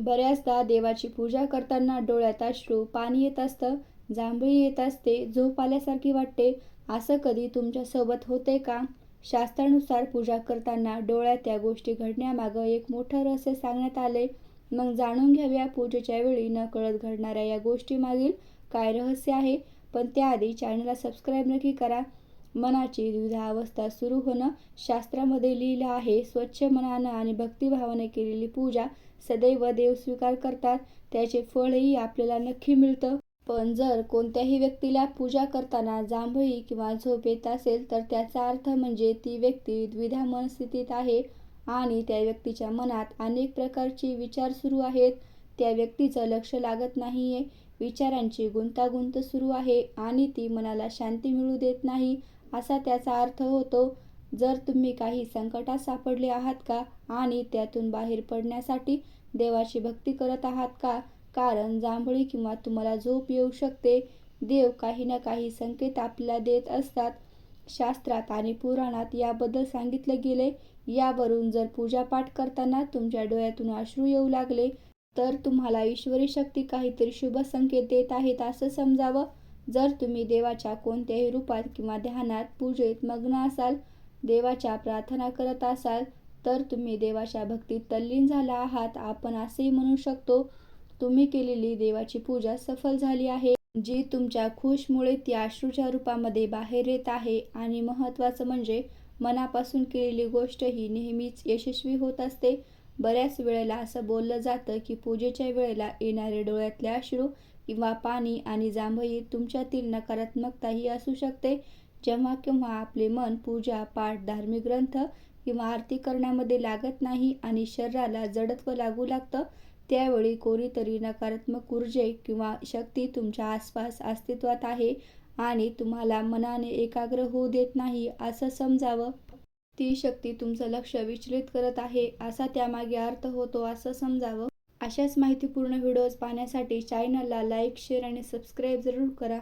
बऱ्याचदा देवाची पूजा करताना डोळ्यात अश्रू पाणी येत असतं जांभळी येत असते झोप आल्यासारखी वाटते. असं कधी तुमच्यासोबत होते का? शास्त्रानुसार पूजा करताना डोळ्यात त्या गोष्टी घडण्यामागं एक मोठं रहस्य सांगण्यात आले मग जाणून घ्याव्या पूजेच्या वेळी नकळत घडणाऱ्या या गोष्टीमागील काय रहस्य आहे? पण त्याआधी चॅनलला सबस्क्राईब नक्की करा. मनाची द्विधा अवस्था सुरू होणं शास्त्रामध्ये लिहिलं आहे. स्वच्छ मनानं आणि भक्तिभावाने केलेली पूजा सदैव देव स्वीकार करतात. त्याचे फळही आपल्याला नक्की मिळतं. पण जर कोणत्याही व्यक्तीला पूजा करताना जांभळी किंवा झोप येत असेल तर त्याचा अर्थ म्हणजे ती व्यक्ती द्विधा मनस्थितीत आहे आणि त्या व्यक्तीच्या मनात अनेक प्रकारचे विचार सुरू आहेत. त्या व्यक्तीचं लक्ष लागत नाहीये. विचारांची गुंतागुंत सुरू आहे आणि ती मनाला शांती मिळू देत नाही. असा त्याचा अर्थ होतो जर तुम्ही काही संकटात सापडले आहात का आणि त्यातून बाहेर पडण्यासाठी देवाची भक्ती करत आहात का? कारण जांभळी किंवा तुम्हाला झोप येऊ शकते. देव काही ना काही संकेत आपल्याला देत असतात. शास्त्रात आणि पुराणात याबद्दल सांगितलं गेले. यावरून जर पूजापाठ करताना तुमच्या डोळ्यातून अश्रू येऊ लागले तर तुम्हाला ईश्वरी शक्ती काहीतरी शुभ संकेत देत आहेत असं समजावं. जर तुम्ही देवाच्या कोणत्याही रूपात किंवा ध्यानात पूजेत मग्न असाल देवाच्या प्रार्थना करत असाल तर तुम्ही देवाच्या भक्तीत तल्लीन झाला आहात. आपण असेही म्हणू शकतो तुम्ही केलेली देवाची पूजा सफल झाली आहे जी तुमच्या खुशमुळे ती अश्रूच्या रूपामध्ये बाहेर येत आहे. आणि महत्त्वाचं म्हणजे मनापासून केलेली गोष्ट ही नेहमीच यशस्वी होत असते. बऱ्याच वेळेला असं बोललं जातं की पूजेच्या वेळेला येणारे डोळ्यातले अश्रू किंवा पाणी आणि जांभई तुमच्यातील नकारात्मकताही असू शकते. जेव्हा केव्हा आपले मन पूजा पाठ धार्मिक ग्रंथ किंवा आरती करण्यामध्ये लागत नाही आणि शरीराला जडत्व लागू लागतं त्यावेळी कोणीतरी नकारात्मक ऊर्जे किंवा शक्ती तुमच्या आसपास अस्तित्वात आहे आणि तुम्हाला मनाने एकाग्र होऊ देत नाही असं समजावं. ती शक्ती तुमचं लक्ष विचलित करत आहे असा त्यामागे अर्थ होतो असं समजावं. अशाच माहितीपूर्ण व्हिडिओज पाहण्यासाठी चॅनलला लाईक शेअर आणि सबस्क्राईब जरूर करा.